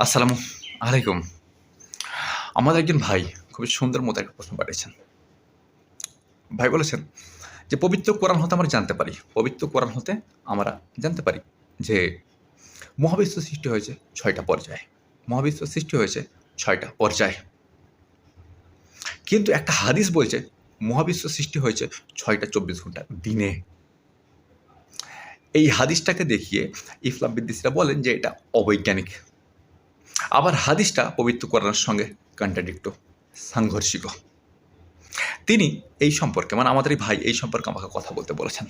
আসসালামু আলাইকুম। আমাদের একজন ভাই খুবই সুন্দর মতো একটা প্রশ্ন পাঠিয়েছেন। ভাই বলেছেন যে, পবিত্র কোরআন হতে আমরা জানতে পারি। পবিত্র কোরআন হতে আমরা জানতে পারি যে, মহাবিশ্ব সৃষ্টি হয়েছে ছয়টা পর্যায়ে। মহাবিশ্ব সৃষ্টি হয়েছে ছয়টা পর্যায়ে। কিন্তু একটা হাদিস বলছে, মহাবিশ্ব সৃষ্টি হয়েছে ছয়টা চব্বিশ ঘণ্টা দিনে। এই হাদিসটাকে দেখিয়ে ইসলাম বিদ্বেষীরা বলেন যে, এটা অবৈজ্ঞানিক। আবার হাদিসটা পবিত্র কোরআনের সঙ্গে কন্ট্রাডিক্ট সাংঘর্ষিক তিনি এই সম্পর্কে মানে আমাদের ভাই এই সম্পর্কে আমাকে কথা বলতে বলেছেন।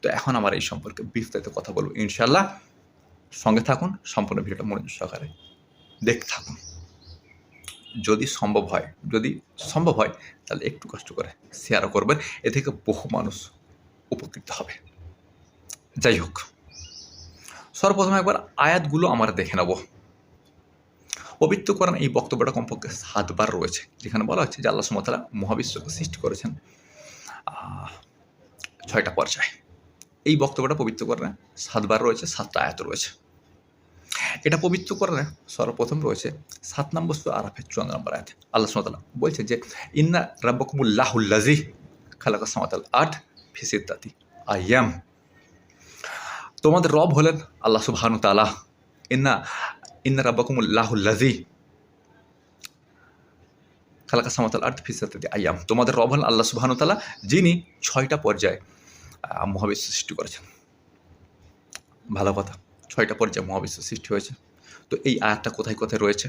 তো এখন আমার এই সম্পর্কে বিস্তারিত কথা বলব ইনশাল্লাহ সঙ্গে থাকুন, সম্পূর্ণ ভিডিওটা মনোযোগ সহকারে দেখতে থাকুন। যদি সম্ভব হয়, যদি সম্ভব হয়, তাহলে একটু কষ্ট করে শেয়ারও করবেন, এ থেকে বহু মানুষ উপকৃত হবে। যাই হোক, সর্বপ্রথম একবার আয়াতগুলো আমরা দেখে নেব। পবিত্র কোরআন এই বক্তব্যটা কমপক্ষে সাতবার রয়েছে। যেখানে বলা হচ্ছে যে আল্লাহ সুমতালা মহাবিশ্বকে সৃষ্টি করেছেন ছয়টা পর্যায়ে। এই বক্তব্যটা পবিত্র কোরআনে সাতবার রয়েছে, সাতটা আয়াত রয়েছে। এটা পবিত্র কোরআনে সর্বপ্রথম রয়েছে সাত নম্বর সুরা আরাফের চুয়ান্ন নম্বর আয়াত। আল্লাহ সুমতালা বলছে যে, ইন্না রাব্বকুমুল্লাহুল্লাজি খালাকা সামাতাল আট ফিসিদ্দাতি আয়াম। তোমাদের রব হলেন আল্লাহ সুবহানু তালা ইন্না ইন্না রাব্বাকুমুল্লাহুল্লাজি খালাকা সামাতাল আর্থ ফিসাতি আয়াম। তোমাদের রব আল্লাহ সুবহানু তালা যিনি ছয়টা পর্যায়ে মহাবিশ্ব সৃষ্টি করেছেন। ভালো কথা, ছয়টা পর্যায়ে মহাবিশ্ব সৃষ্টি হয়েছে। তো এই আয়াতটা কোথায় কোথায় রয়েছে?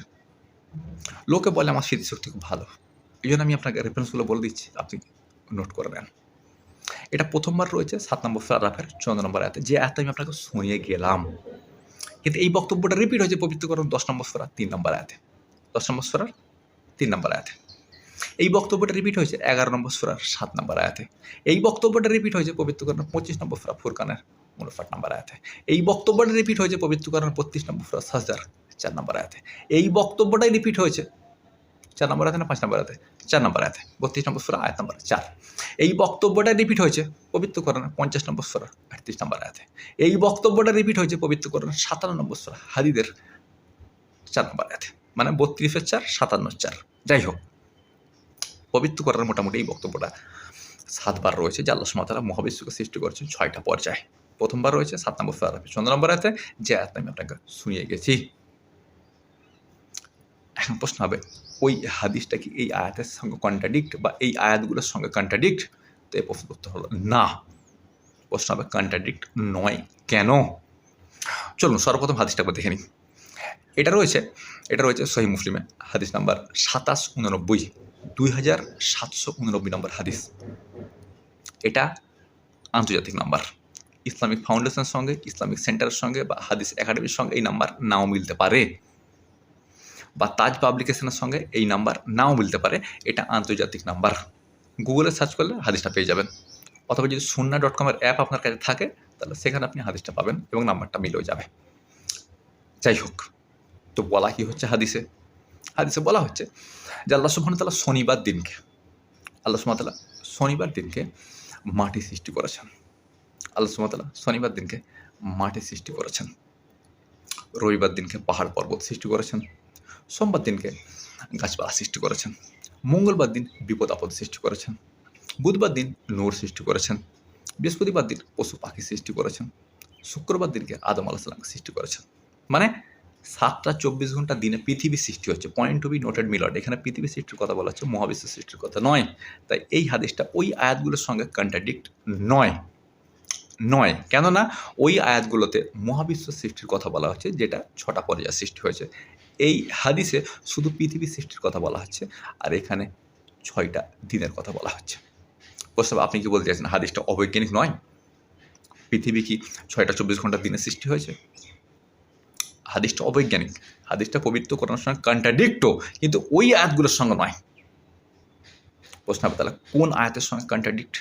লোকে বলে আমার স্মৃতিশক্তি খুব ভালো। এই জন্য আমি আপনাকে রেফারেন্সগুলো বলে দিচ্ছি, আপনি নোট করে নেন। এটা প্রথমবার রয়েছে, সাত নম্বর প্যারাগ্রাফের চৌদ্দ নম্বর আয়াতে। যে আয়াতটা আমি আপনাকে শুনিয়ে গেলাম কিন্তু এই বক্তব্যটা রিপিট হয়েছে পবিত্রকরণ দশ নম্বর সরা, তিন নম্বর আয়াতে। দশ নম্বর সরার তিন নম্বর আয়াতে। এই বক্তব্যটা রিপিট হয়েছে এগারো নম্বর সরার সাত নম্বর আয়াতে। এই বক্তব্যটা রিপিট হয়েছে পবিত্রকরণ পঁচিশ নম্বর সরা ফুরকানের উনষাট নম্বর আয়াতে। এই বক্তব্যটা রিপিট হয়েছে পবিত্রকরণ বত্রিশ নম্বর সরা সাজদার চার নম্বর আয়াতে। এই বক্তব্যটাই রিপিট হয়েছে চার নম্বর আয়াতে না পাঁচ নম্বর আয়াতে? চার নম্বর আয়াতে। বত্রিশ নম্বর সরা, আয়াত নম্বর চার। এই বক্তব্যটা রিপিট হয়েছে পবিত্র কোরআনের পঞ্চাশ নম্বর সরা, আটত্রিশ নম্বর আয়াতে। এই বক্তব্যটা রিপিট হয়েছে পবিত্র কোরআনের সাতান্ন নম্বর সরা, হাদিদের চার নম্বর আয়াতে। মানে বত্রিশের চার সাতান্ন চার। যাই হোক, পবিত্র কোরআনের মোটামুটি এই বক্তব্যটা সাতবার রয়েছে, যে আল্লাহ সুমাতারা মহাবিশ্বকে সৃষ্টি করেছেন ছয়টা পর্যায়ে। প্রথমবার রয়েছে, সাত নম্বর সরা চন্দ্র নম্বর আয়াতে যে আয়াত আমি আপনাকে শুনিয়ে গেছি। প্রশ্ন হবে, ওই হাদিসটা কি এই আয়াতের সঙ্গে কন্ট্রাডিক্ট বা এই আয়াতগুলোর সঙ্গে কন্ট্রাডিক্ট তো এই প্রশ্ন উত্তর হলো না। প্রশ্ন হবে কন্ট্রাডিক্ট নয়। কেন? চলুন সর্বপ্রথম হাদিসটা দেখে নিই। এটা রয়েছে এটা রয়েছে সহি মুসলিমে, হাদিস নাম্বার সাতাশ উননব্বই, দুই হাজার সাতশো উননব্বই নম্বর হাদিস। এটা আন্তর্জাতিক নাম্বার। ইসলামিক ফাউন্ডেশনের সঙ্গে, ইসলামিক সেন্টারের সঙ্গে বা হাদিস একাডেমির সঙ্গে এই নাম্বার নাও মিলতে পারে। বা তাজ পাবলিকেশনের সঙ্গে এই নাম্বার নাও মিলতে পারে। এটা আন্তর্জাতিক নাম্বার গুগলে সার্চ করলে হাদিসটা পেয়ে যাবেন। অথবা যদি সুন্না ডট কমের অ্যাপ আপনার কাছে থাকে, তাহলে সেখানে আপনি হাদিসটা পাবেন এবং নাম্বারটা মিলেও যাবে। যাই হোক, তো বলা কি হচ্ছে হাদিসে? হাদিসে বলা হচ্ছে যে আল্লাহ সুবহান তালা শনিবার দিনকে, আল্লাহ সুবহান শনিবার দিনকে মাটি সৃষ্টি করেছেন। আল্লাহ সুবহান শনিবার দিনকে মাটি সৃষ্টি করেছেন। রবিবার দিনকে পাহাড় পর্বত সৃষ্টি করেছেন। সোমবার দিনকে গাছপালা সৃষ্টি করেছেন। মঙ্গলবার দিন বিপদ আপদ সৃষ্টি করেছেন। বুধবার দিন নূর সৃষ্টি করেছেন। বৃহস্পতিবার দিন পশু পাখি সৃষ্টি করেছেন। শুক্রবার দিনকে আদম আলাহ সাল্লামকে সৃষ্টি করেছেন। মানে সাতটা চব্বিশ ঘণ্টা দিনে পৃথিবী সৃষ্টি হচ্ছে। পয়েন্ট টু বি নোটেড মিলট এখানে পৃথিবী সৃষ্টির কথা বলা হচ্ছে, মহাবিশ্ব সৃষ্টির কথা নয়। তাই এই হাদিসটা ওই আয়াতগুলোর সঙ্গে কন্ট্রাডিক্ট নয়। নয়। কেননা ওই আয়াতগুলোতে মহাবিশ্ব সৃষ্টির কথা বলা হচ্ছে, যেটা ছটা পর্যায়ে সৃষ্টি হয়েছে। এই হাদিসে শুধু পৃথিবী সৃষ্টির কথা বলা হচ্ছে আর এখানে ছয়টা দিনের কথা বলা হচ্ছে। প্রস্তাব আপনি কি বলতে চাইছেন হাদিসটা অবৈজ্ঞানিক নয়? পৃথিবী কি ছয়টা চব্বিশ ঘণ্টা দিনে সৃষ্টি হয়েছে? হাদিসটা অবৈজ্ঞানিক, হাদিসটা পবিত্র করানোর সঙ্গে কন্ট্রাডিক্টও কিন্তু ওই আয়াতগুলোর সঙ্গে নয়। প্রশ্ন তাহলে কোন আয়াতের সঙ্গে কন্ট্রাডিক্ট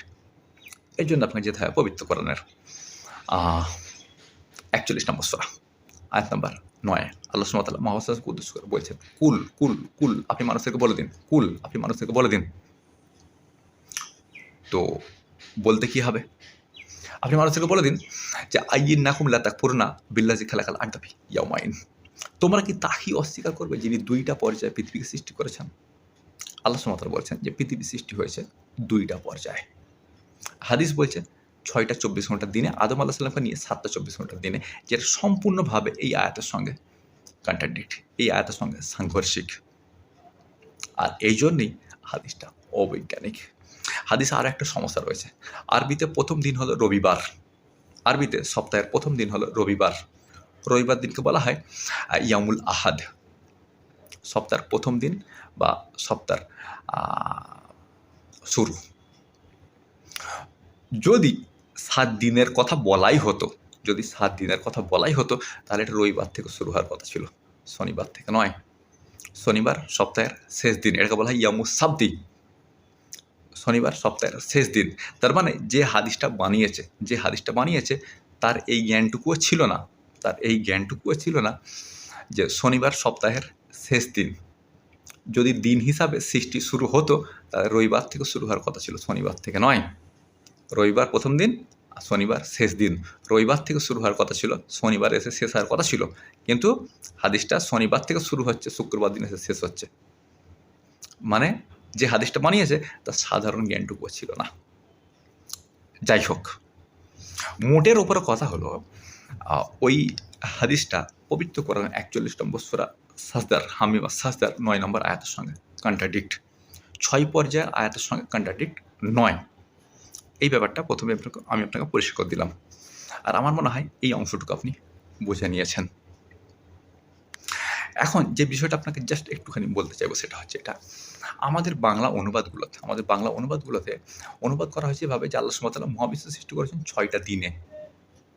এই জন্য আপনাকে যেতে হবে পবিত্র কোরআনের একচল্লিশ নম্বর সোরা, আয়াত নাম্বার নয়। আল্লাহ সুমতাল্লাহ মহাবাসকে উদ্দেশ্য করে বলছেন কুল কুল কুল, আপনি মানুষকে বলে দিন, কুল, আপনি মানুষকে বলে দিন। তো বলতে কি হবে? আপনি মানুষকে বলে দিন যে আইন নাকুম লাতাক পুরনা বিল্লাজি খেলাকাল আড্ডাবি ইয়াউমাইন। তোমরা কি তাকেই অস্বীকার করবে যিনি দুইটা পর্যায়ে পৃথিবীকে সৃষ্টি করেছেন? আল্লাহ সুমাতার বলছেন যে, পৃথিবী সৃষ্টি হয়েছে দুইটা পর্যায়ে। হাদিস বলছে ছয়টা চব্বিশ ঘণ্টার দিনে আদম আল্লাহ সাল্লামকে নিয়ে সাতটা চব্বিশ ঘণ্টার দিনে যেটা সম্পূর্ণভাবে এই আয়াতের সঙ্গে কন্ট্রাডিক্ট এই আয়াতের সঙ্গে সাংঘর্ষিক। আর এই জন্যেই হাদিসটা অবৈজ্ঞানিক। হাদিসে আর একটা সমস্যা রয়েছে। আরবিতে প্রথম দিন হলো রবিবার। আরবিতে সপ্তাহের প্রথম দিন হলো রবিবার। রবিবার দিনকে বলা হয় ইয়ামুল আহাদ। সপ্তাহের প্রথম দিন বা সপ্তাহের আহ, শুরু। যদি সাত দিনের কথা বলাই হতো। যদি সাত দিনের কথা বলাই হতো, তাহলে এটা রবিবার থেকে শুরু হওয়ার কথা ছিল। শনিবার থেকে নয়। শনিবার সপ্তাহের শেষ দিন, এটাকে বলা হয় ইয়ামু সাবদি শনিবার সপ্তাহের শেষ দিন। তার মানে যে হাদিসটা বানিয়েছে, যে হাদিসটা বানিয়েছে, তার এই জ্ঞানটুকুও ছিল না। তার এই জ্ঞানটুকুও ছিল না যে শনিবার সপ্তাহের শেষ দিন। যদি দিন হিসাবে সৃষ্টি শুরু হতো, তাহলে রবিবার থেকে শুরু হওয়ার কথা ছিল, শনিবার থেকে নয়। রবিবার প্রথম দিন শনিবার শেষ দিন। রবিবার থেকে শুরু হওয়ার কথা ছিল, শনিবার এসে শেষ হওয়ার কথা ছিল। কিন্তু হাদিসটা শনিবার থেকে শুরু হচ্ছে, শুক্রবার দিন এসে শেষ হচ্ছে। মানে যে হাদিসটা বানিয়েছে তার সাধারণ জ্ঞানটুকুও ছিল না। যাই হোক, মোটের ওপরে কথা হলো ওই হাদিসটা পবিত্র করার একচল্লিশ নম্বর সুরা সাজদার হামিমা, সাজদার নয় নম্বর আয়াতের সঙ্গে কন্ট্রাডিক্ট ছয় পর্যায়ের আয়াতের সঙ্গে কন্ট্রাডিক্ট নয়। এই ব্যাপারটা প্রথমে আপনাকে, আমি আপনাকে পরিষ্কার করে দিলাম। আর আমার মনে হয় এই অংশটুকু আপনি বুঝে নিয়েছেন। এখন যে বিষয়টা আপনাকে জাস্ট একটুখানি বলতে চাইব সেটা হচ্ছে এটা। আমাদের বাংলা অনুবাদগুলোতে, আমাদের বাংলা অনুবাদগুলোতে অনুবাদ করা হয়েছে এভাবে যে আল্লাহ সুমতাল্লাহ মহাবিশ্ব সৃষ্টি করেছেন ছয়টা দিনে।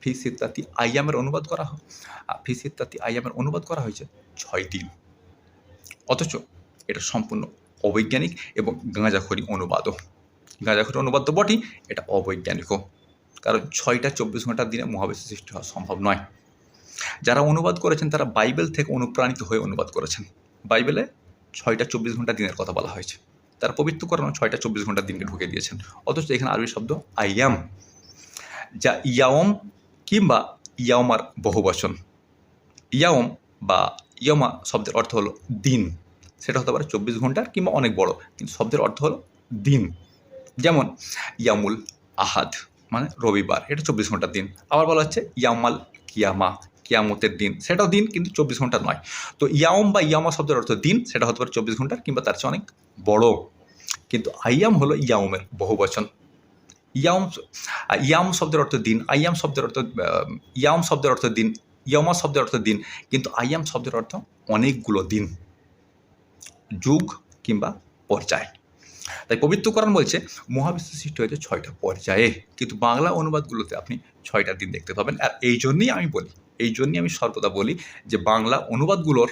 ফি সিদ্ধাতি আইয়ামের অনুবাদ করা হয় ফি সিদ্ধাতি আইয়ামের অনুবাদ করা হয়েছে ছয় দিন। অথচ এটা সম্পূর্ণ অবৈজ্ঞানিক এবং গাঁজাখড়ি অনুবাদও। গাঁজাখড়ি অনুবাদ তো বটেই, এটা অবৈজ্ঞানিকও। কারণ ছয়টা চব্বিশ ঘণ্টার দিনে মহাবিশ্ব সৃষ্টি হওয়া সম্ভব নয়। যারা অনুবাদ করেছেন, তারা বাইবেল থেকে অনুপ্রাণিত হয়ে অনুবাদ করেছেন। বাইবেলে ছয়টা চব্বিশ ঘণ্টা দিনের কথা বলা হয়েছে। তারা পবিত্র করানো ছয়টা চব্বিশ ঘণ্টা দিনকে ঢুকে দিয়েছেন। অথচ এখানে আরবি শব্দ আইয়াম, যা ইয়াওম কিংবা ইয়াওমার বহুবচন। ইয়াওম বা ইয়মা শব্দের অর্থ হলো দিন। সেটা হতে পারে চব্বিশ ঘণ্টার কিংবা অনেক বড়, কিন্তু শব্দের অর্থ হলো দিন। যেমন ইয়ামুল আহাদ মানে রবিবার, এটা চব্বিশ ঘণ্টার দিন। আবার বলা হচ্ছে ইয়ামাল কিয়ামা কিয়ামতের দিন। সেটাও দিন, কিন্তু চব্বিশ ঘণ্টা নয়। তো ইয়াম বা ইয়ামা শব্দের অর্থ দিন, সেটা হতে পারে চব্বিশ ঘণ্টার কিংবা তার চেয়ে অনেক বড়। কিন্তু আইয়াম হলো ইয়ামের বহু বচন। ইয়াম ইয়াম শব্দের অর্থ দিন আইয়াম শব্দের অর্থ ইয়াম শব্দের অর্থ দিন, ইয়মা শব্দের অর্থ দিন, কিন্তু আইয়াম শব্দের অর্থ অনেকগুলো দিন। যুগ কিংবা পর্যায়। তাই পবিত্র পবিত্রকরণ বলছে মহাবিশ্ব সৃষ্টি হয়েছে ছয়টা পর্যায়ে। কিন্তু বাংলা অনুবাদগুলোতে আপনি ছয়টা দিন দেখতে পাবেন। আর এই জন্যই আমি বলি, এই জন্যই আমি সর্বদা বলি যে বাংলা অনুবাদগুলোর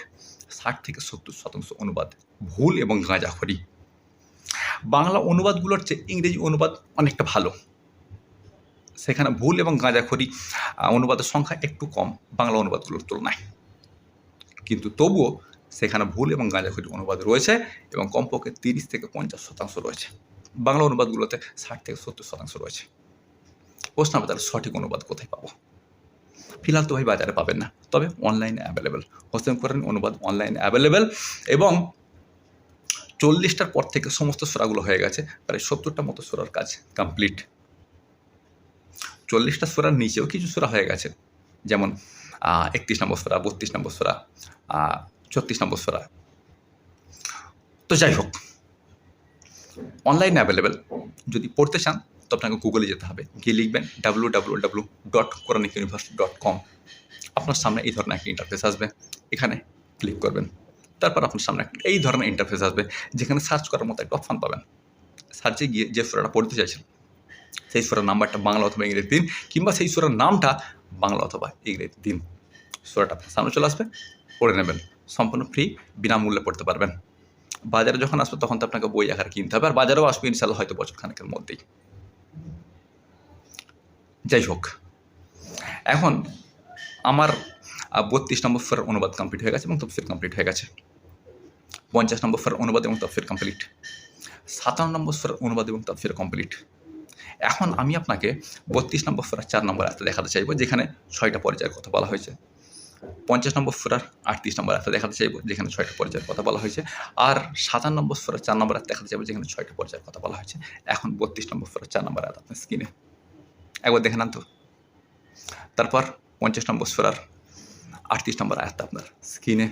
ষাট থেকে সত্তর শতাংশ অনুবাদ ভুল এবং গাঁজাখড়ি। বাংলা অনুবাদগুলোর চেয়ে ইংরেজি অনুবাদ অনেকটা ভালো। সেখানে ভুল এবং গাঁজাখড়ি অনুবাদের সংখ্যা একটু কম বাংলা অনুবাদগুলোর তুলনায়। কিন্তু তবুও সেখানে ভুল এবং গাঁজাখড়ি অনুবাদ রয়েছে এবং কমপক্ষে তিরিশ থেকে পঞ্চাশ শতাংশ রয়েছে। বাংলা অনুবাদগুলোতে ষাট থেকে সত্তর শতাংশ রয়েছে। প্রশ্ন হবে তাহলে সঠিক অনুবাদ কোথায় পাবো? ফিলহাল তো ভাই বাজারে পাবেন না, তবে অনলাইনে অ্যাভেলেবেল হোসেন করেন অনুবাদ অনলাইনে অ্যাভেলেবেল এবং চল্লিশটার পর থেকে সমস্ত সোরাগুলো হয়ে গেছে, প্রায় সত্তরটা মতো সোরার কাজ কমপ্লিট চল্লিশটা সোরার নিচেও কিছু সোরা হয়ে গেছে, যেমন একত্রিশ নম্বর সোরা, বত্রিশ নম্বর সোরা ছত্রিশ নম্বর সোরা তো যাই হোক অনলাইনে অ্যাভেলেবেল যদি পড়তে চান, তো আপনাকে গুগলে যেতে হবে। গিয়ে লিখবেন W W W dot Quranic university dot com আপনার সামনে এই ধরনের একটা ইন্টারফেস আসবে। এখানে ক্লিক করবেন। তারপর আপনার সামনে একটা এই ধরনের ইন্টারফেস আসবে, যেখানে সার্চ করার মতো একটা অপশান পাবেন। সার্চে গিয়ে যে সুরাটা পড়তে চাইছেন, সেই সুরার নাম্বারটা বাংলা অথবা ইংরেজি দিন, কিংবা সেই সুরার নামটা বাংলা অথবা ইংরেজি দিন। সুরাটা আপনার সামনে চলে আসবে, পড়ে নেবেন। সম্পূর্ণ ফ্রি বিনামূল্যে পড়তে পারবেন। বাজারে যখন আসবে তখন তো আপনাকে বই আকারে কিনতে হবে, আর বাজারেও আসবে ইনশাল্লাহ হয়তো বছর খানেকের মধ্যেই। যাই হোক, এখন আমার বত্রিশ নম্বর ফের অনুবাদ কমপ্লিট হয়ে গেছে এবং তফসির কমপ্লিট হয়ে গেছে। পঞ্চাশ নম্বর ফের অনুবাদ এবং তফসির কমপ্লিট সাতান্ন নম্বর ফের অনুবাদ এবং তফসির কমপ্লিট এখন আমি আপনাকে বত্রিশ নম্বর ফের চার নম্বর আয়াতে দেখাতে চাইব, যেখানে ছয়টা পর্যায়ের কথা বলা হয়েছে। পঞ্চাশ নম্বর সুরার আটত্রিশ নম্বর আয়াত দেখাতে চাইব, যেখানে ছয়টা পর্যায়ের কথা বলা হয়েছে। আর সাতান্ন নম্বর সুরার চার নম্বর আয়াত দেখাতে চাইব, যেখানে ছয়টা পর্যায়ের কথা বলা হয়েছে। এখন বত্রিশ নম্বর সুরার চার নম্বর আয়াত আপনার স্ক্রিনে। একবার দেখে নেন তো। তারপর পঞ্চাশ নম্বর সুরার আটত্রিশ নম্বর আয়াত আপনার স্ক্রিনে।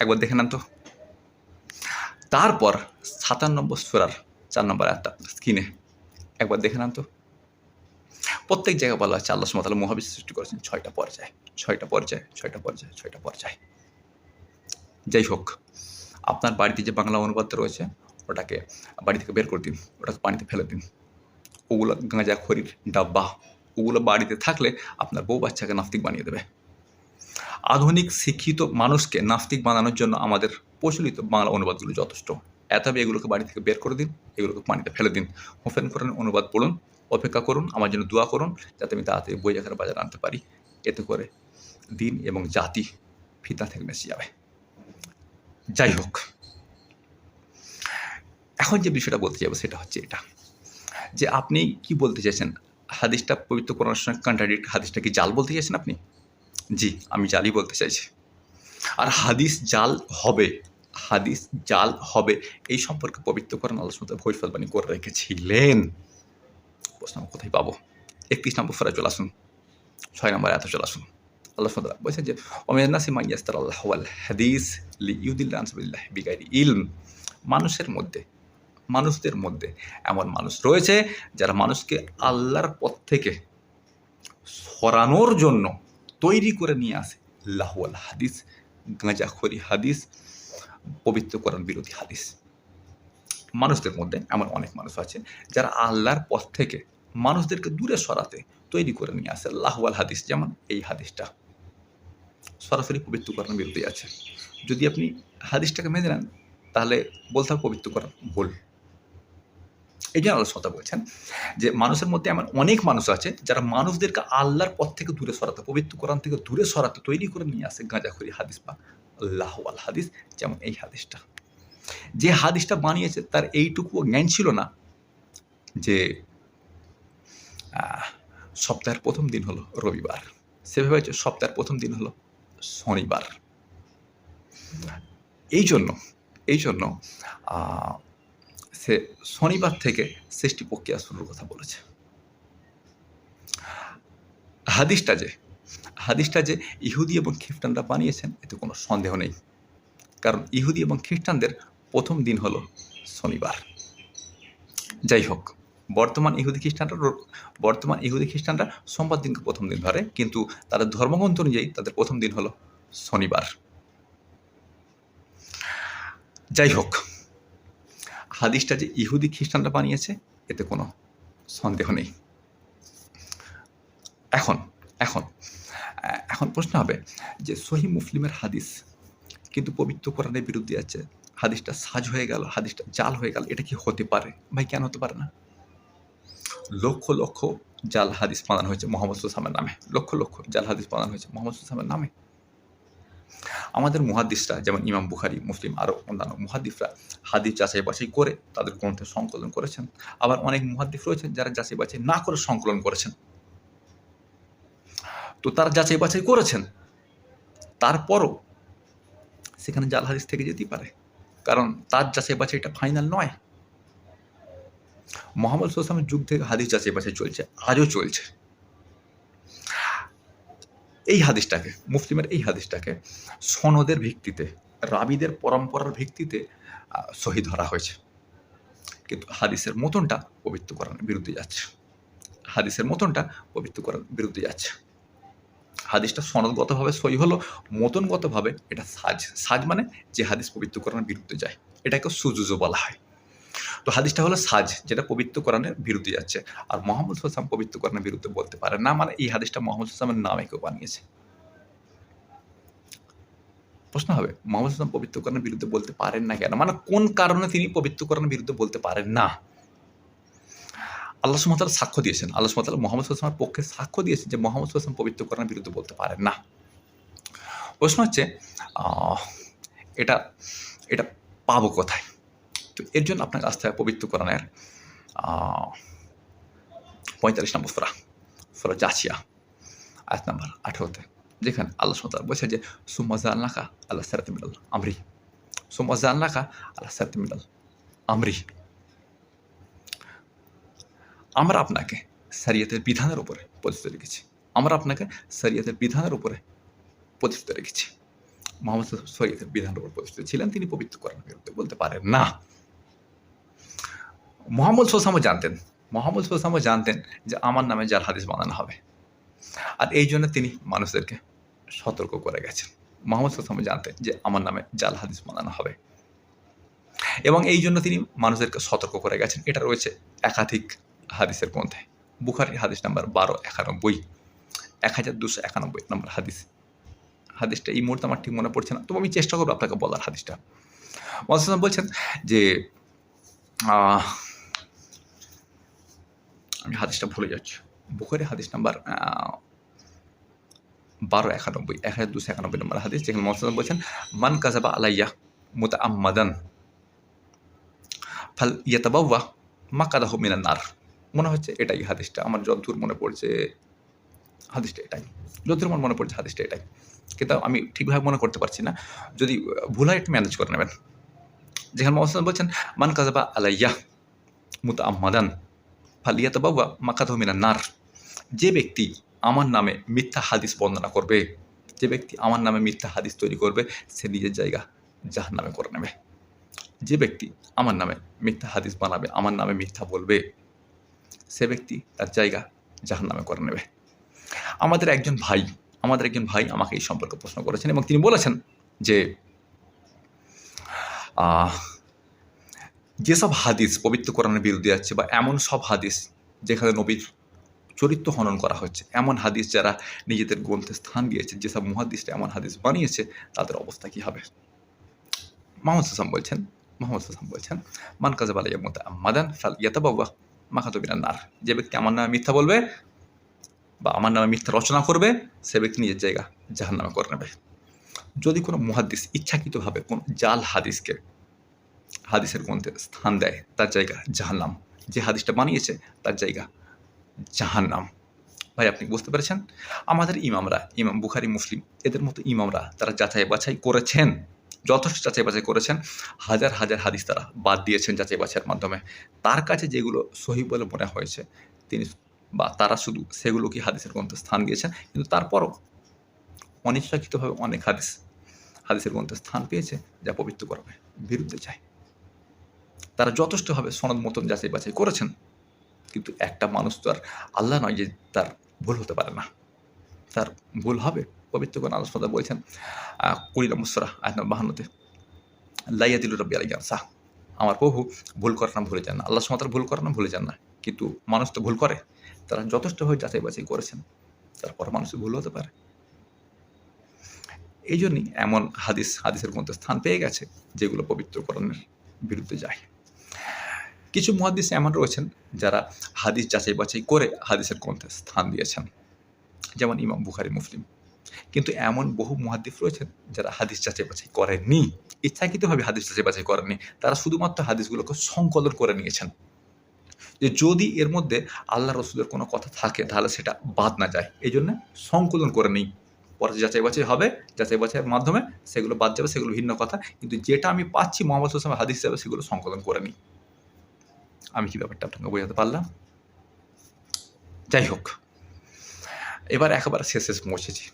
একবার দেখে নেন তো। তারপর সাতান্ন নম্বর সুরার চার নম্বর আয়াত আপনার স্ক্রিনে। একবার দেখে নেন তো। প্রত্যেক জায়গায় বলা হচ্ছে আল্লাহ সুমতাল মহাবিশ্ব সৃষ্টি করেছেন ছয়টা পর্যায়ে ছয়টা পর্যায়ে ছয়টা পর্যায়ে ছয়টা পর্যায়ে। যাই হোক, আপনার বাড়িতে যে বাংলা অনুবাদ রয়েছে, ওটাকে বাড়ি থেকে বের করে দিন, ওটাকে পানিতে ফেলে দিন। ওগুলো গাঁজা, খড়ির ডাব্বা, ওগুলো বাড়িতে থাকলে আপনার বউ বাচ্চাকে নাস্তিক বানিয়ে দেবে। আধুনিক শিক্ষিত মানুষকে নাস্তিক বানানোর জন্য আমাদের প্রচলিত বাংলা অনুবাদগুলো যথেষ্ট। এতবে এগুলোকে বাড়ি থেকে বের করে দিন, এগুলোকে পানিতে ফেলে দিন। হোফেন করেন অনুবাদ পড়ুন অপেক্ষা করুন, আমার জন্য দোয়া করুন, যাতে আমি তাড়াতাড়ি বই আকারে বাজারে আনতে পারি। এতে করে দিন এবং জাতি ফিতা থেকে বেঁচে যাবে। যাই হোক, এখন যে বিষয়টা বলতে যাব সেটা হচ্ছে এটা, যে আপনি কি বলতে চাইছেন? হাদিসটা পবিত্র করার সঙ্গে কন্ট্রাডিক্ট হাদিসটা কি জাল বলতে চাইছেন আপনি? জি, আমি জালই বলতে চাইছি। আর হাদিস জাল হবে, হাদিস জাল হবে, এই সম্পর্কে পবিত্র আল্লাহ সুমতা ভবিষ্যৎবাণী করে রেখেছিলেন। প্রশ্ন আমি কোথায় পাবো? একত্রিশ নম্বর ফেরা চলে আসুন। ছয় নম্বর এত চলে আসুন। আল্লাহ সুমতা বলছেন যে অমেনাসি মাইয়াস্তার আল্লাহ আল হাদিস লি ইউদিল্লা আনসাবিল্লাহ বিগাইরি ইলম। মানুষের মধ্যে, মানুষদের মধ্যে এমন মানুষ রয়েছে যারা মানুষকে আল্লাহর পথ থেকে সরানোর জন্য তৈরি করে নিয়ে আসে। লাহুয়াল হাদিস, গাঁজাখরি হাদিস পবিত্রকরণ বিরোধী হাদিস। মানুষদের মধ্যে, এমন অনেক মানুষ আছে, যারা আল্লাহর পথ থেকে মানুষদেরকে দূরে সরাতে তৈরি করে নিয়ে আসে। লাহওয়াল হাদিস, যেমন এই হাদিসটা। সরাসরি পবিত্রকরণ বিরোধী আছে। যদি আপনি হাদিসটাকে মেনে নেন, তাহলে বলতে হবে পবিত্রকরণ ভুল। এই জন্য কথা বলছেন যে, মানুষের মধ্যে এমন অনেক মানুষ আছে, যারা মানুষদেরকে আল্লাহর পথ থেকে দূরে সরাতে পবিত্র থেকে দূরে সরাতে তৈরি করে নিয়ে আসে গাঁজাখুরি হাদিস বা আল হাদিস, যেমন এই হাদিসটা। যে হাদিসটা বানিয়েছে তার এইটুকু জ্ঞান ছিল না যে সপ্তাহের প্রথম দিন হলো রবিবার। সে ভেবেছে সপ্তাহের প্রথম দিন হলো শনিবার। এই জন্য এই জন্য সে শনিবার থেকে সৃষ্টি প্রক্রিয়া শুরুর কথা বলেছে। হাদিসটা যে হাদিসটা যে ইহুদি এবং খ্রিস্টানরা বানিয়েছেন, এতে কোনো সন্দেহ নেই। কারণ ইহুদি এবং খ্রিস্টানদের প্রথম দিন হলো শনিবার। যাই হোক, বর্তমান ইহুদি খ্রিস্টানরা বর্তমান ইহুদি খ্রিস্টানরা সোমবার দিনকে প্রথম দিন ধরে, কিন্তু তাদের ধর্মগ্রন্থ অনুযায়ী তাদের প্রথম দিন হলো শনিবার। যাই হোক, হাদিসটা যে ইহুদি খ্রিস্টানরা বানিয়েছে, এতে কোনো সন্দেহ নেই। এখন এখন এখন প্রশ্ন হবে যে সহি মুসলিমের হাদিস কিন্তু পবিত্র কোরআনের বিরুদ্ধে আছে হাদিসটা সাজ হয়ে গেল, হাদিসটা জাল হয়ে গেল, এটা কি হতে পারে? ভাই, কেন হতে পারে না? লক্ষ লক্ষ জাল হাদিস বানানো হয়েছে মোহাম্মদ সুসামের নামে। লক্ষ লক্ষ জাল হাদিস বানানো হয়েছে মোহাম্মদ সুসামের নামে। আমাদের মুহাদ্দিসরা, যেমন ইমাম বুখারি, মুসলিম আরও অন্যান্য মুহাদ্দিফরা হাদিস যাচাই বাছাই করে তাদের গ্রন্থে সংকলন করেছেন। আবার অনেক মুহাদ্দিফ রয়েছেন যারা যাচাই বাছাই না করে সংকলন করেছেন। তো তারা যাচাই বাছাই করেছেন। তারপরও সেখানে জাল হাদিস থেকে যেতেই পারে। কারণ তার যাচাই বাছাইটা ফাইনাল নয়। মোহাম্মদ সুলতামের যুগ থেকে হাদিস যাচাই বাছাই চলছে, আজও চলছে। এই হাদিসটাকে মুসলিমের এই হাদিসটাকে সনদের ভিত্তিতে, রাবিদের পরম্পরার ভিত্তিতে শহীদ ধরা হয়েছে। কিন্তু হাদিসের মতনটা পবিত্র করার বিরুদ্ধে যাচ্ছে। হাদিসের মতনটা পবিত্র করার বিরুদ্ধে যাচ্ছে। হাদিসটা সনদগতভাবে সই হলো, মতনগতভাবে এটা সাজ সাজ মানে যে হাদিস পবিত্রকরণের বিরুদ্ধে যায়। এটাকে সুজুজো বলা হয়। তো হাদিসটা হলো সাজ, যেটা পবিত্র পবিত্রকরণের বিরুদ্ধে যাচ্ছে। আর মোহাম্মদ হোসাম পবিত্রকরণের বিরুদ্ধে বলতে পারে না মানে এই হাদিসটা মোহাম্মদ হোসামের নামে কেউ বানিয়েছে। প্রশ্ন হবে, মোহাম্মদ হোসাম পবিত্রকরণের বিরুদ্ধে বলতে পারেন না কেন? মানে কোন কারণে তিনি পবিত্রকরণের বিরুদ্ধে বলতে পারেন না? আল্লাহ সুমতাল সাক্ষ্য দিয়েছেন। আল্লাহ সুমতাল মোহাম্মদ হোসলামের পক্ষে সাক্ষ্য দিয়েছেন যে মোহাম্মদ হোসলাম পবিত্রকরণের বিরুদ্ধে বলতে পারেন না। প্রশ্ন হচ্ছে এটা এটা পাবো কোথায়? তো এর জন্য আপনাকে আসতে হবে পবিত্র পবিত্রকরণের পঁয়তাল্লিশ নম্বর ফোরা ফোরা জাচিয়া আয়াত নাম্বার আঠেরোতে, যেখানে আল্লাহ সাল বলছে যে সুমাজান লাখা আল্লাহ সারাত মিলাল আমরি। সুমাজান লাখা আল্লাহ সারাত মিলাল আমরি। আমরা আপনাকে সারিয়াতের বিধানের উপরে প্রতিষ্ঠিত রেখেছি। আমরা আপনাকে সারিয়াতের বিধানের উপরে প্রতিষ্ঠিত রেখেছি। মোহাম্মদ শরীয়তের বিধানের উপর প্রতিষ্ঠিত ছিলেন, তিনি পবিত্র করার বিরুদ্ধে বলতে পারেন না। মোহাম্মদ সোসামও জানতেন, মোহাম্মদ সোসামও জানতেন যে আমার নামে জাল হাদিস বানানো হবে। আর এই জন্য তিনি মানুষদেরকে সতর্ক করে গেছেন। মোহাম্মদ সোসামও জানতেন যে আমার নামে জাল হাদিস বানানো হবে। এবং এই জন্য তিনি মানুষদেরকে সতর্ক করে গেছেন। এটা রয়েছে একাধিক হাদিসের গ্রন্থে। বুখারির হাদিস নাম্বার বারো একানব্বই, এক হাজার দুশো একানব্বই নম্বর হাদিস। হাদিসটা এই মুহূর্তে আমার ঠিক মনে পড়ছে না। তবু আমি চেষ্টা করব আপনাকে বলার হাদিসটা। মহাসাম বলছেন যে আমি হাদিসটা ভুলে যাচ্ছি। বুখারি হাদিস নাম্বার বারো একানব্বই, এক হাজার দুশো একানব্বই নম্বর হাদিস, যেখানে মহাসাম বলছেন, মান কাজাবা আলাইয়া মুতা আম্মাদান ফাল ইয়াতাবাউয়া মাকাদাহ মিনান নার। মনে হচ্ছে এটাই হাদিসটা। আমার যতদূর মনে পড়ছে, হাদিসটা এটাই। যতদূর আমার মনে পড়ছে হাদিসটা এটাই। কিন্তু আমি ঠিকভাবে মনে করতে পারছি না। যদি ভুল একটু ম্যানেজ করে নেবেন। যেখানে মোহাম্মদ বলছেন, মান কাজাবা আলাইয়া মুতা আম্মাদান ফালিয়াত বাবা মাকাদ মিনান নার। যে ব্যক্তি আমার নামে মিথ্যা হাদিস বর্ণনা করবে, যে ব্যক্তি আমার নামে মিথ্যা হাদিস তৈরি করবে, সে নিজের জায়গা জাহার নামে করে নেবে। যে ব্যক্তি আমার নামে মিথ্যা হাদিস বানাবে, আমার নামে মিথ্যা বলবে সে ব্যক্তি তার জায়গা জাহার নামে করে নেবে। আমাদের একজন ভাই, আমাদের একজন ভাই আমাকে এই সম্পর্কে প্রশ্ন করেছেন এবং তিনি বলেছেন যে যেসব হাদিস পবিত্র কোরআনের বিরুদ্ধে যাচ্ছে বা এমন সব হাদিস যেখানে নবীর চরিত্র হনন করা হচ্ছে, এমন হাদিস যারা নিজেদের গ্রন্থে স্থান দিয়েছে, যেসব মুহাদিসটা এমন হাদিস বানিয়েছে, তাদের অবস্থা কী হবে? মোহাম্মদ হাসান বলছেন, মোহাম্মদ হাসান বলছেন, মান কাজাব আলাইয়া মতা মাদান ফাল ইয়াতাবাবা মাখাতবিনা নার। যে ব্যক্তি আমার নামে মিথ্যা বলবে বা আমার নামে মিথ্যা রচনা করবে, সে ব্যক্তি নিজের জায়গা জাহান নামে করে নেবে। যদি কোনো মুহাদ্দিস ইচ্ছাকৃতভাবে কোন জাল হাদিসকে, হাদিসের গ্রন্থে স্থান দেয়, তার জায়গা জাহান্নাম। যে হাদিসটা বানিয়েছে, তার জায়গা জাহান্নাম। ভাই, আপনি বুঝতে পেরেছেন? আমাদের ইমামরা, ইমাম বুখারি, মুসলিম, এদের মতো ইমামরা তারা যাচাই বাছাই করেছেন? যথেষ্ট যাচাই বাছাই করেছেন, হাজার হাজার হাদিস তারা বাদ দিয়েছেন যাচাই বাছাইয়ের মাধ্যমে। তার কাছে যেগুলো সহি বলে মনে হয়েছে, তিনি বা তারা শুধু সেগুলো কি হাদিসের গ্রন্থে স্থান দিয়েছেন, কিন্তু তারপরও অনিচ্ছাকৃতভাবে অনেক হাদিস, হাদিসের গ্রন্থে স্থান পেয়েছে যা পবিত্র করবে বিরুদ্ধে যায়। তারা যথেষ্টভাবে সনদ মতন যাচাই বাছাই করেছেন, কিন্তু একটা মানুষ তো আর আল্লাহ নয় যে তার ভুল হতে পারে না। তার ভুল হবে পবিত্র কোন আলোচনা বলছেন কুড়ি নম্বর সরা আয় নম্বর বাহান্নতে লাইয়া দিল রব্বি আলাই সাহ আমার প্রভু ভুল করে না ভুলে যান না। আল্লাহ সমাতার ভুল করে না ভুলে যান না। কিন্তু মানুষ তো ভুল করে, তারা যথেষ্টভাবে যাচাই বাছাই করেছেন তারপর মানুষের ভুল হতে পারে। এই জন্যই এমন হাদিস, হাদিসের মধ্যে স্থান পেয়ে গেছে, যেগুলো পবিত্রকরণের বিরুদ্ধে যায়। কিছু মহাদিস এমন রয়েছেন, যারা হাদিস যাচাই বাছাই করে হাদিসের গ্রন্থে স্থান দিয়েছেন, যেমন ইমাম বুখারি, মুসলিম। কিন্তু এমন বহু মহাদ্দিফ রয়েছেন যারা হাদিস যাচাই বাছাই করেননি, ইচ্ছাকৃতভাবে হাদিস যাচাই বাছাই করেননি, তারা শুধুমাত্র হাদিসগুলোকে সংকলন করে নিয়েছেন। যে যদি এর মধ্যে আল্লাহ রসুলের কোনো কথা থাকে, তাহলে সেটা বাদ না যায়। এই জন্য সংকলন করে নিই। পরে যাচাই বাছাই হবে, যাচাই বাছাইয়ের মাধ্যমে সেগুলো বাদ যাবে, সেগুলো ভিন্ন কথা। কিন্তু যেটা আমি পাচ্ছি মোহাম্মদ হোসেন হাদিস হিসাবে, সেগুলো সংকলন করে নিই। আমি কি ব্যাপারটা আপনাকে বোঝাতে পারলাম? যাই হোক, এবার একেবারে শেষ শেষ পৌঁছেছি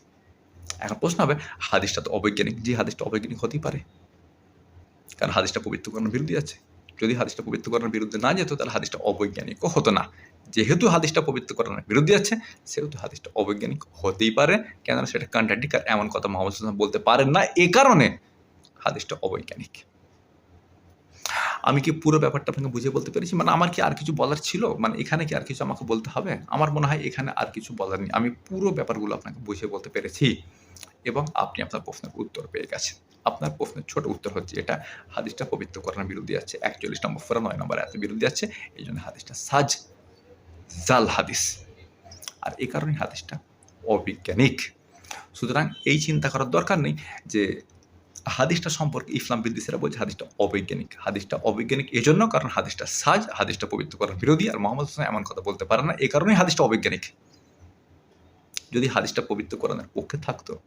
এখন প্রশ্ন হবে, হাদিসটা তো অবৈজ্ঞানিক, যে হাদিসটা অবৈজ্ঞানিক হতেই পারে। কারণ হাদিসটা পবিত্রকরণের বিরুদ্ধে আছে। যদি হাদিসটা পবিত্রকরণের বিরুদ্ধে না যেত, তাহলে হাদিসটা অবৈজ্ঞানিকও হতো না। যেহেতু হাদিসটা পবিত্রকরণের বিরুদ্ধে আছে, সেহেতু হাদিসটা অবৈজ্ঞানিক হতেই পারে। কেননা সেটা কন্ট্রাডিক্ট এমন কথা মোহাম্মদ বলতে পারেন না। এ কারণে হাদিসটা অবৈজ্ঞানিক। আমি কি পুরো ব্যাপারটা আপনাকে বুঝিয়ে বলতে পেরেছি? মানে আমার কি আর কিছু বলার ছিল? মানে এখানে কি আর কিছু আমাকে বলতে হবে? আমার মনে হয় এখানে আর কিছু বলার নেই। আমি পুরো ব্যাপারগুলো আপনাকে বুঝিয়ে বলতে পেরেছি এবং আপনি আপনার প্রশ্নের উত্তর পেয়ে গেছেন। আপনার প্রশ্নের ছোট উত্তর হচ্ছে এটা, হাদিসটা পবিত্র করার বিরুদ্ধে আছে। একচল্লিশ নম্বর ফোরা, নয় নম্বর এত বিরুদ্ধে আছে। এই জন্য হাদিসটা সাজ, জাল হাদিস। আর এই কারণে হাদিসটা অবিজ্ঞানিক। সুতরাং এই চিন্তা করার দরকার নেই যে হাদিসটা সম্পর্কে ইসলাম বিদ্বেষীরা বলছে হাদিসটা অবৈজ্ঞানিক। হাদিসটা অবৈজ্ঞানিক এই জন্য কারণ হাদিসটা সাজ, হাদিসটা পবিত্র করার বিরোধী আর মোহাম্মদ হোসেন এমন কথা বলতে পারে না। এই কারণেই হাদিসটা অবৈজ্ঞানিক। যদি হাদিসটা পবিত্র কোরআনের পক্ষে থাকতো,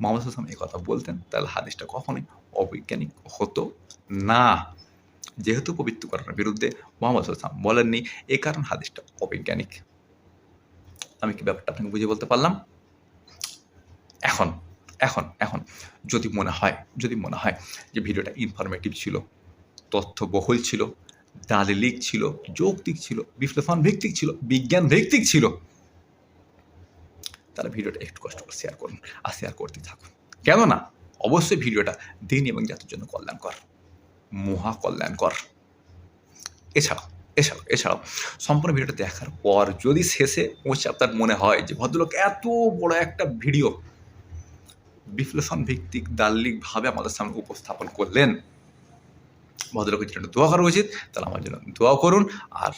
মোহাম্মদ হাসান এই কথা বলতেন, তাহলে হাদিসটা কখনোই অবৈজ্ঞানিক হতো না। যেহেতু পবিত্র কোরআনের বিরুদ্ধে মোহাম্মদ হাসান বলেননি, এ কারণ হাদিসটা অবৈজ্ঞানিক। আমি কি ব্যাপারটা আপনাকে বুঝিয়ে বলতে পারলাম? এখন এখন এখন। যদি মনে হয়, যদি মনে হয় যে ভিডিওটা ইনফরমেটিভ ছিল, তথ্যবহুল ছিল, দালিলিক ছিল, যৌক্তিক ছিল, বিশ্লেষণ ভিত্তিক ছিল, বিজ্ঞান ভিত্তিক ছিল, তাহলে ভিডিওটা একটু কষ্ট করে শেয়ার করুন আর শেয়ার করতে থাকুন। কেননা, অবশ্যই ভিডিওটা দিন এবং জাতির জন্য কল্যাণকর মহা কল্যাণকর এছাড়াও এছাড়াও এছাড়াও সম্পূর্ণ ভিডিওটা দেখার পর যদি শেষে পৌঁছে আপনার মনে হয় যে ভদ্রলোক এত বড় একটা ভিডিও বিশ্লেষণ ভিত্তিক দার্লিকভাবে আমাদের সামনে উপস্থাপন করলেন। ভদ্রলোকের জন্য দোয়া করা উচিত। তাহলে আমার জন্য দোয়া করুন আর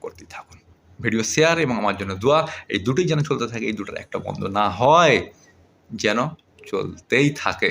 করতেই থাকুন। ভিডিও শেয়ার এবং আমার জন্য দোয়া, এই দুটোই যেন চলতে থাকে, এই দুটোর একটা বন্ধ না হয়, যেন চলতেই থাকে।